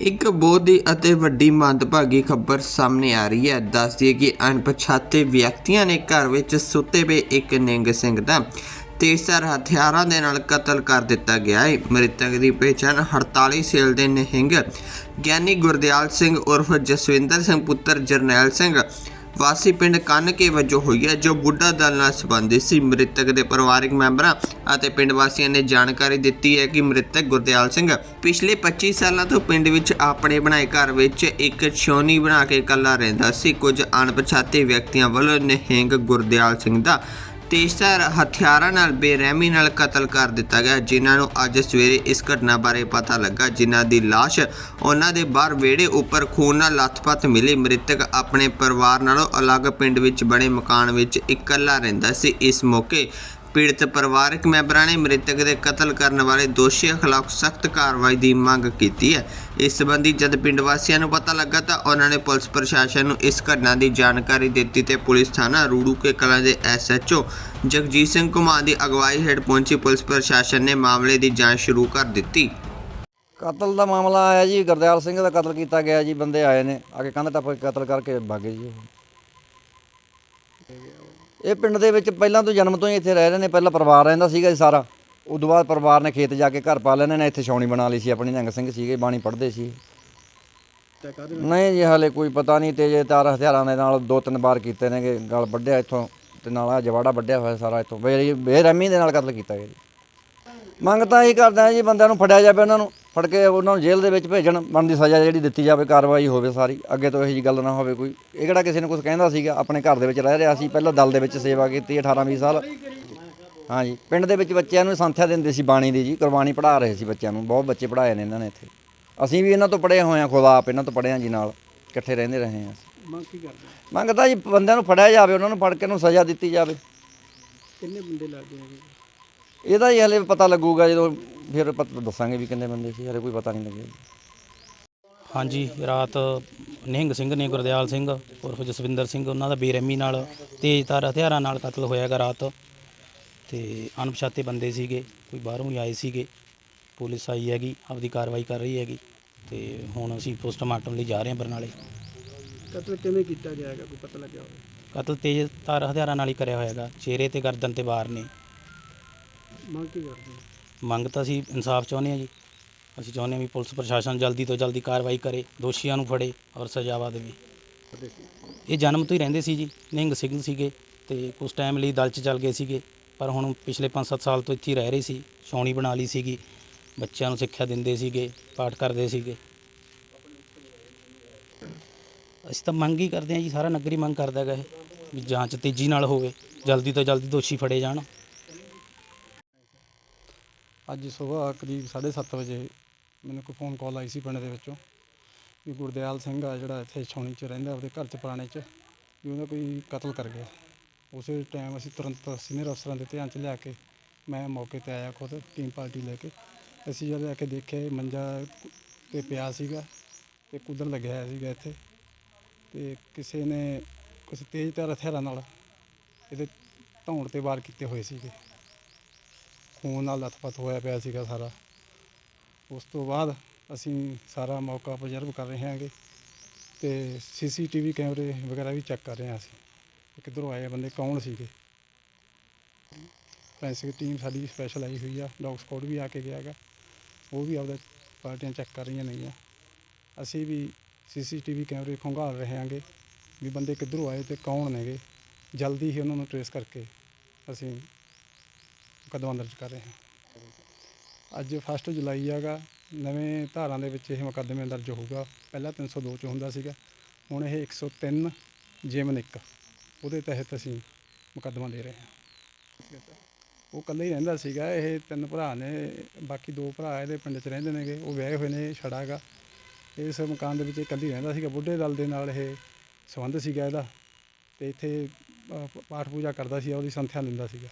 ਇੱਕ ਬਹੁਤ ਹੀ ਅਤੇ ਵੱਡੀ ਮੰਦਭਾਗੀ ਖਬਰ ਸਾਹਮਣੇ ਆ ਰਹੀ ਹੈ। ਦੱਸਦੀ ਹੈ ਕਿ ਅਣਪਛਾਤੇ ਵਿਅਕਤੀਆਂ ਨੇ ਘਰ ਵਿੱਚ ਸੁੱਤੇ ਪਏ ਇੱਕ ਨਿੰਗ ਸਿੰਘ ਦਾ ਤੇਜ਼ਧਾਰ ਹਥਿਆਰਾਂ ਦੇ ਨਾਲ ਕਤਲ ਕਰ ਦਿੱਤਾ ਗਿਆ ਹੈ। ਮ੍ਰਿਤਕ ਦੀ ਪਹਿਚਾਣ 48 ਸੇਲ ਦੇ ਨਿਹੰਗ ਗਿਆਨੀ ਗੁਰਦਿਆਲ ਸਿੰਘ ਉਰਫ ਜਸਵਿੰਦਰ ਸਿੰਘ ਪੁੱਤਰ ਜਰਨੈਲ ਸਿੰਘ ਵਾਸੀ ਪਿੰਡ ਕੰਨਕੇ ਵਜੋਂ ਹੋਈ ਹੈ, ਜੋ ਬੁੱਢਾ ਦਲ ਨਾਲ ਸੰਬੰਧਿਤ ਸੀ। ਮ੍ਰਿਤਕ ਦੇ ਪਰਿਵਾਰਕ ਮੈਂਬਰਾਂ ਅਤੇ ਪਿੰਡ ਵਾਸੀਆਂ ਨੇ ਜਾਣਕਾਰੀ ਦਿੱਤੀ ਹੈ ਕਿ ਮ੍ਰਿਤਕ ਗੁਰਦਿਆਲ ਸਿੰਘ ਪਿਛਲੇ 25 ਸਾਲਾਂ ਤੋਂ ਪਿੰਡ ਵਿੱਚ ਆਪਣੇ ਬਣਾਏ ਘਰ ਵਿੱਚ ਇੱਕ ਛੋਨੀ ਬਣਾ ਕੇ ਇਕੱਲਾ ਰਹਿੰਦਾ ਸੀ। ਕੁਝ ਅਣਪਛਾਤੇ ਵਿਅਕਤੀਆਂ ਵੱਲੋਂ ਨਿਹੰਗ ਗੁਰਦਿਆਲ ਸਿੰਘ ਦਾ ਤੇਜ਼ਧਾਰ ਹਥਿਆਰਾਂ ਨਾਲ ਬੇਰਹਿਮੀ ਨਾਲ ਕਤਲ ਕਰ ਦਿੱਤਾ ਗਿਆ, ਜਿਨ੍ਹਾਂ ਨੂੰ ਅੱਜ ਸਵੇਰੇ ਇਸ ਘਟਨਾ ਬਾਰੇ ਪਤਾ ਲੱਗਾ, ਜਿਨ੍ਹਾਂ ਦੀ ਲਾਸ਼ ਉਹਨਾਂ ਦੇ ਬਾਹਰ ਵਿਹੜੇ ਉੱਪਰ ਖੂਨ ਨਾਲ ਲੱਥਪੱਥ ਮਿਲੀ। ਮ੍ਰਿਤਕ ਆਪਣੇ ਪਰਿਵਾਰ ਨਾਲੋਂ ਅਲੱਗ ਪਿੰਡ ਵਿੱਚ ਬਣੇ ਮਕਾਨ ਵਿੱਚ ਇਕੱਲਾ ਰਹਿੰਦਾ ਸੀ। ਇਸ ਮੌਕੇ ਪੀੜਤ ਪਰਿਵਾਰਕ ਮੈਂਬਰਾਂ ਨੇ ਮ੍ਰਿਤਕ ਦੇ ਕਤਲ ਕਰਨ ਵਾਲੇ ਦੋਸ਼ੀਆਂ ਖਿਲਾਫ ਸਖਤ ਕਾਰਵਾਈ ਦੀ ਮੰਗ ਕੀਤੀ ਹੈ। ਇਸ ਸੰਬੰਧੀ ਜਦ ਪਿੰਡ ਵਾਸੀਆਂ ਨੂੰ ਪਤਾ ਲੱਗਾ ਤਾਂ ਉਹਨਾਂ ਨੇ ਪੁਲਿਸ ਪ੍ਰਸ਼ਾਸਨ ਨੂੰ ਇਸ ਘਟਨਾ ਦੀ ਜਾਣਕਾਰੀ ਦਿੱਤੀ ਤੇ ਪੁਲਿਸ ਥਾਣਾ ਰੂੜੂ ਕੇ ਕਲਾਂ ਦੇ ਐਸਐਚਓ ਜਗਜੀਤ ਸਿੰਘ ਕੁਮਾਰ ਦੀ ਅਗਵਾਈ ਹੇਠ ਪਹੁੰਚੀ ਪੁਲਿਸ ਪ੍ਰਸ਼ਾਸਨ ਨੇ ਮਾਮਲੇ ਦੀ ਜਾਂਚ ਸ਼ੁਰੂ ਕਰ ਦਿੱਤੀ। ਕਤਲ ਦਾ ਮਾਮਲਾ ਆਇਆ ਜੀ, ਗੁਰਦਿਆਲ ਸਿੰਘ ਦਾ ਕਤਲ ਕੀਤਾ ਗਿਆ ਜੀ, ਬੰਦੇ ਆਏ ਨੇ। ਆ ਕੇ ਕੰਧ ਟੱਪ ਕੇ ਕਤਲ ਕਰਕੇ ਭਾਗੇ ਜੀ ਉਹ। ਇਹ ਪਿੰਡ ਦੇ ਵਿੱਚ ਪਹਿਲਾਂ ਤੋਂ ਜਨਮ ਤੋਂ ਹੀ ਇੱਥੇ ਰਹਿ ਰਹੇ ਨੇ, ਪਹਿਲਾਂ ਪਰਿਵਾਰ ਰਹਿੰਦਾ ਸੀਗਾ ਜੀ ਸਾਰਾ। ਉਦੋਂ ਬਾਅਦ ਪਰਿਵਾਰ ਨੇ ਖੇਤ ਜਾ ਕੇ ਘਰ ਪਾ ਲੈਣੇ ਨੇ ਇੱਥੇ ਛਾਉਣੀ ਬਣਾ ਲਈ ਸੀ, ਆਪਣੀ ਨਿਹੰਗ ਸਿੰਘ ਸੀਗੇ, ਬਾਣੀ ਪੜ੍ਹਦੇ ਸੀ। ਨਹੀਂ ਜੀ, ਹਾਲੇ ਕੋਈ ਪਤਾ ਨਹੀਂ ਤੇਜੇ ਤਾਰ ਹਥਿਆਰਾਂ ਦੇ ਨਾਲ ਦੋ ਤਿੰਨ ਵਾਰ ਕੀਤੇ ਨੇਗੇ, ਗਲ ਵੱਢਿਆ ਇੱਥੋਂ, ਤੇ ਨਾਲ ਆ ਜਵਾੜਾ ਵੱਢਿਆ ਹੋਇਆ ਸਾਰਾ ਇੱਥੋਂ ਬੇ ਬੇਰਹਿਮੀ ਦੇ ਨਾਲ ਕਤਲ ਕੀਤਾ ਗਿਆ ਜੀ। ਮੰਗ ਤਾਂ ਇਹ ਕਰਦਾ ਜੀ ਬੰਦਿਆਂ ਨੂੰ ਫੜਿਆ ਜਾਵੇ ਉਹਨਾਂ ਨੂੰ ਫੜ ਕੇ ਉਹਨਾਂ ਨੂੰ ਜੇਲ੍ਹ ਦੇ ਵਿੱਚ ਭੇਜਣ ਬਣਦੀ ਸਜ਼ਾ ਜਿਹੜੀ ਦਿੱਤੀ ਜਾਵੇ ਕਾਰਵਾਈ ਹੋਵੇ ਸਾਰੀ ਅੱਗੇ ਤੋਂ ਇਹੋ ਜੀ ਗੱਲ ਨਾ ਹੋਵੇ ਕੋਈ। ਇਹ ਕਿਹੜਾ ਕਿਸੇ ਨੂੰ ਕੁਝ ਕਹਿੰਦਾ ਸੀਗਾ ਆਪਣੇ ਘਰ ਦੇ ਵਿੱਚ ਰਹਿ ਰਿਹਾ ਸੀ ਪਹਿਲਾਂ ਦਲ ਦੇ ਵਿੱਚ ਸੇਵਾ ਕੀਤੀ 18 20 ਸਾਲ। ਹਾਂਜੀ ਪਿੰਡ ਦੇ ਵਿੱਚ ਬੱਚਿਆਂ ਨੂੰ ਸੰਥਿਆ ਦਿੰਦੇ ਸੀ ਬਾਣੀ ਦੀ ਜੀ ਕੁਰਬਾਨੀ ਪੜ੍ਹਾ ਰਹੇ ਸੀ ਬੱਚਿਆਂ ਨੂੰ ਬਹੁਤ ਬੱਚੇ ਪੜ੍ਹਾਏ ਨੇ ਇਹਨਾਂ ਨੇ ਇੱਥੇ। ਅਸੀਂ ਵੀ ਇਹਨਾਂ ਤੋਂ ਪੜ੍ਹੇ ਹੋਏ ਹਾਂ ਖੁਦ ਆਪ ਇਹਨਾਂ ਤੋਂ ਪੜ੍ਹੇ ਜੀ ਨਾਲ ਇਕੱਠੇ ਰਹਿੰਦੇ ਰਹੇ ਹਾਂ ਮੰਗ ਕੀ ਕਰਦੇ? ਮੰਗਦਾ ਜੀ ਬੰਦਿਆਂ ਨੂੰ ਫੜਿਆ ਜਾਵੇ ਉਹਨਾਂ ਨੂੰ ਫੜ ਕੇ ਨੂੰ ਸਜ਼ਾ ਦਿੱਤੀ ਜਾਵੇ। ਕਿੰਨੇ ਬੰਦੇ ਲੱਗਦੇ ਹੈਗੇ ਇਹਦਾ ਹੀ ਹਲੇ ਪਤਾ ਲੱਗੂਗਾ ਜਦੋਂ ਫਿਰ ਪਤਾ ਦੱਸਾਂਗੇ ਵੀ ਕਿੰਨੇ ਬੰਦੇ ਸੀ ਹਲੇ ਕੋਈ ਪਤਾ ਨਹੀਂ ਲੱਗਿਆ। ਹਾਂਜੀ ਰਾਤ ਨਿਹੰਗ ਸਿੰਘ ਨੇ ਗੁਰਦਿਆਲ ਸਿੰਘ ਉਰਫ ਜਸਵਿੰਦਰ ਸਿੰਘ ਉਹਨਾਂ ਦਾ ਬੇਰਹਿਮੀ ਨਾਲ ਤੇਜ਼ਧਾਰ ਹਥਿਆਰਾਂ ਨਾਲ ਕਤਲ ਹੋਇਆਗਾ ਰਾਤ। ਤੇ ਅਣਪਛਾਤੇ ਬੰਦੇ ਸੀਗੇ ਕੋਈ ਬਾਹਰੋਂ ਹੀ ਆਏ ਸੀਗੇ। ਪੁਲਿਸ ਆਈ ਹੈਗੀ ਆਪਦੀ ਕਾਰਵਾਈ ਕਰ ਰਹੀ ਹੈਗੀ। ਤੇ ਹੁਣ ਅਸੀਂ ਪੋਸਟਮਾਰਟਮ ਲਈ ਜਾ ਰਹੇ ਹਾਂ ਬਰਨਾਲੇ। ਕਤਲ ਕਿਵੇਂ ਕੀਤਾ ਗਿਆ ਹੈਗਾ? ਕੋਈ ਪਤਾ ਲੱਗਿਆ ਹੋਵੇ? ਕਤਲ ਤੇਜ਼ਧਾਰ ਹਥਿਆਰਾਂ ਨਾਲ ਹੀ ਕਰਿਆ ਹੋਇਆਗਾ ਚਿਹਰੇ ਤੇ ਗਰਦਨ ਤੇ ਵਾਰ ਨੇ। ਮੰਗ ਕੀ ਕਰਦੇ ਹੋ? ਮੰਗ ਤਾਂ ਅਸੀਂ ਇਨਸਾਫ ਚਾਹੁੰਦੇ ਹਾਂ ਜੀ। ਅਸੀਂ ਚਾਹੁੰਦੇ ਹਾਂ ਵੀ ਪੁਲਿਸ ਪ੍ਰਸ਼ਾਸਨ ਜਲਦੀ ਤੋਂ ਜਲਦੀ ਕਾਰਵਾਈ ਕਰੇ, ਦੋਸ਼ੀਆਂ ਨੂੰ ਫੜੇ ਔਰ ਸਜ਼ਾਵਾ ਦੇਵੇ ਇਹ ਜਨਮ ਤੋਂ ਹੀ ਰਹਿੰਦੇ ਸੀ ਜੀ, ਨਿਹੰਗ ਸਿੰਘ ਸੀਗੇ ਤੇ ਕੁਝ ਟਾਈਮ ਲਈ ਦਲ 'ਚ ਚੱਲ ਗਏ ਸੀਗੇ। ਪਰ ਹੁਣ ਪਿਛਲੇ 5-7 ਸਾਲ ਤੋਂ ਇੱਥੇ ਹੀ ਰਹਿ ਰਹੇ ਸੀ, ਛਾਉਣੀ ਬਣਾ ਲਈ ਸੀਗੀ। ਬੱਚਿਆਂ ਨੂੰ ਸਿੱਖਿਆ ਦਿੰਦੇ ਸੀਗੇ, ਪਾਠ ਕਰਦੇ ਸੀਗੇ। ਅਸੀਂ ਤਾਂ ਮੰਗ ਹੀ ਕਰਦੇ ਹਾਂ ਜੀ, ਸਾਰਾ ਨਗਰੀ ਮੰਗ ਕਰਦਾ ਹੈਗਾ ਇਹ, ਵੀ ਜਾਂਚ ਤੇਜ਼ੀ ਨਾਲ ਹੋਵੇ, ਜਲਦੀ ਤੋਂ ਜਲਦੀ ਦੋਸ਼ੀ ਫੜੇ ਜਾਣ। ਅੱਜ ਸੁਬਾਹ ਕਰੀਬ 7:30 ਵਜੇ ਮੈਨੂੰ ਕੋਈ ਫੋਨ ਕਾਲ ਆਈ ਸੀ ਪਿੰਡ ਦੇ ਵਿੱਚੋਂ ਵੀ ਗੁਰਦਿਆਲ ਸਿੰਘ ਆ ਜਿਹੜਾ ਇੱਥੇ ਛਾਉਣੀ 'ਚ ਰਹਿੰਦਾ ਉਹਦੇ ਘਰ 'ਚ ਪੁਰਾਣੇ 'ਚ ਵੀ ਉਹਦਾ ਕੋਈ ਕਤਲ ਕਰ ਗਿਆ। ਉਸੇ ਟਾਈਮ ਅਸੀਂ ਤੁਰੰਤ ਸੀਨੀਅਰ ਅਫਸਰਾਂ ਦੇ ਧਿਆਨ 'ਚ ਲਿਆ ਕੇ ਮੈਂ ਮੌਕੇ ਤੇ ਆਇਆ ਖੁਦ ਟੀਮ ਪਾਰਟੀ ਲੈ ਕੇ। ਅਸੀਂ ਜਦ ਆ ਕੇ ਦੇਖਿਆ ਮੰਜਾ ਤੇ ਪਿਆ ਸੀਗਾ ਤੇ ਕੁਦਰ ਲੱਗਿਆ ਹੋਇਆ ਸੀਗਾ ਇੱਥੇ। ਤੇ ਕਿਸੇ ਨੇ ਕੁਝ ਤੇਜ਼ ਧਾਰ ਹਥਿਆਰਾਂ ਨਾਲ ਇਹਦੇ ਧੌਣ ਤੇ ਵਾਰ ਕੀਤੇ ਹੋਏ ਸੀਗੇ। ਖੂਨ ਨਾਲ ਲੱਥਪੱਥ ਹੋਇਆ ਪਿਆ ਸੀਗਾ ਸਾਰਾ। ਉਸ ਤੋਂ ਬਾਅਦ ਅਸੀਂ ਸਾਰਾ ਮੌਕਾ ਅਬਜ਼ਰਵ ਕਰ ਰਹੇ ਹਾਂਗੇ ਤੇ ਸੀਸੀਟੀਵੀ ਕੈਮਰੇ ਵਗੈਰਾ ਵੀ ਚੈੱਕ ਕਰ ਰਹੇ ਹਾਂ ਅਸੀਂ ਕਿ ਕਿੱਧਰੋਂ ਆਏ ਬੰਦੇ, ਕੌਣ ਸੀਗੇ। ਫੈਂਸਿੰਗ ਟੀਮ ਸਾਡੀ ਸਪੈਸ਼ਲ ਆਈ ਹੋਈ ਆ ਡੌਗ ਸਕੁਆਡ ਵੀ ਆ ਕੇ ਗਿਆ ਉਹ ਵੀ ਆਪਦਾ ਪਾਰਟੀਆਂ ਚੈੱਕ ਕਰ ਰਹੀਆਂ ਨੇਗੀਆਂ। ਅਸੀਂ ਵੀ ਸੀਸੀਟੀਵੀ ਕੈਮਰੇ ਖੰਗਾਲ ਰਹੇ ਹਾਂਗੇ ਵੀ ਬੰਦੇ ਕਿੱਧਰੋਂ ਆਏ ਤੇ ਕੌਣ ਨੇਗੇ। ਜਲਦੀ ਹੀ ਉਹਨਾਂ ਨੂੰ ਟ੍ਰੇਸ ਕਰਕੇ ਅਸੀਂ ਮੁਕੱਦਮਾ ਦਰਜ ਕਰ ਰਹੇ ਹਾਂ? ਅੱਜ 1 ਜੁਲਾਈ ਹੈਗਾ, ਨਵੇਂ ਧਾਰਾਂ ਦੇ ਵਿੱਚ ਇਹ ਮੁਕੱਦਮੇ ਦਰਜ ਹੋਊਗਾ। ਪਹਿਲਾਂ 302 ਚ ਹੁੰਦਾ ਸੀਗਾ, ਹੁਣ ਇਹ 103 ਜਿਮਨ 1 ਉਹਦੇ ਤਹਿਤ ਅਸੀਂ ਮੁਕੱਦਮਾ ਦੇ ਰਹੇ ਹਾਂ। ਉਹ ਇਕੱਲੇ ਹੀ ਰਹਿੰਦਾ ਸੀਗਾ, ਇਹ ਤਿੰਨ ਭਰਾ ਨੇ, ਬਾਕੀ ਦੋ ਭਰਾ ਇਹਦੇ ਪਿੰਡ 'ਚ ਰਹਿੰਦੇ ਨੇਗੇ, ਉਹ ਵਿਆਹੇ ਹੋਏ ਨੇ, ਛੜਾ ਹੈਗਾ। ਇਸ ਮਕਾਨ ਦੇ ਵਿੱਚ ਇਕੱਲੀ ਰਹਿੰਦਾ ਸੀਗਾ, ਬੁੱਢੇ ਦਲ ਦੇ ਨਾਲ ਇਹ ਸੰਬੰਧ ਸੀਗਾ ਇਹਦਾ। ਤੇ ਇੱਥੇ ਪਾਠ ਪੂਜਾ ਕਰਦਾ ਸੀ, ਉਹਦੀ ਸੰਥਿਆ ਲੈਂਦਾ ਸੀਗਾ।